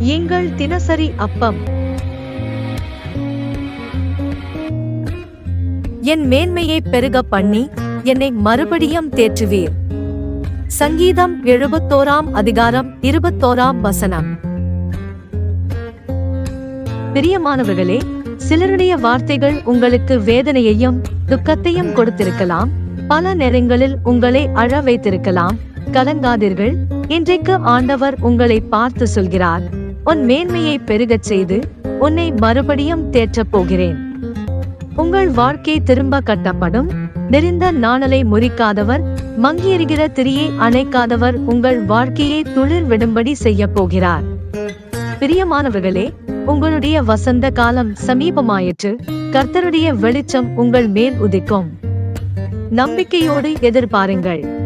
எங்கள் தினசரி அப்பம். என் மேன்மையை பெருக பண்ணி என்னை மறுபடியும் தேற்றுவீர். சங்கீதம் எழுபத்தோராம் அதிகாரம் இருபத்தோராம் வசனம். பிரியமானவர்களே சிலருடைய வார்த்தைகள் உங்களுக்கு வேதனையையும் துக்கத்தையும் கொடுத்திருக்கலாம். பல நேரங்களில் உங்களை அழ வைத்திருக்கலாம். கலங்காதீர்கள். இன்றைக்கு ஆண்டவர் உங்களை பார்த்து சொல்கிறார். உன் மேன்மையை பெருகச் செய்து உன்னை மறுபடியும் தேற்றப் போகிறேன். உங்கள் வாழ்க்கை திரும்ப கட்டப்படும். நெறிந்த நாணலை முறிக்காதவர் மங்கியெறிகிற திரியை அணைக்காதவர் உங்கள் வாழ்க்கையை துளிர் விடும்படி செய்ய போகிறார். பிரியமானவர்களே உங்களுடைய வசந்த காலம் சமீபமாயிற்று. கர்த்தருடைய வெளிச்சம் உங்கள் மேல் உதிக்கும். நம்பிக்கையோடு எதிர்பாருங்கள்.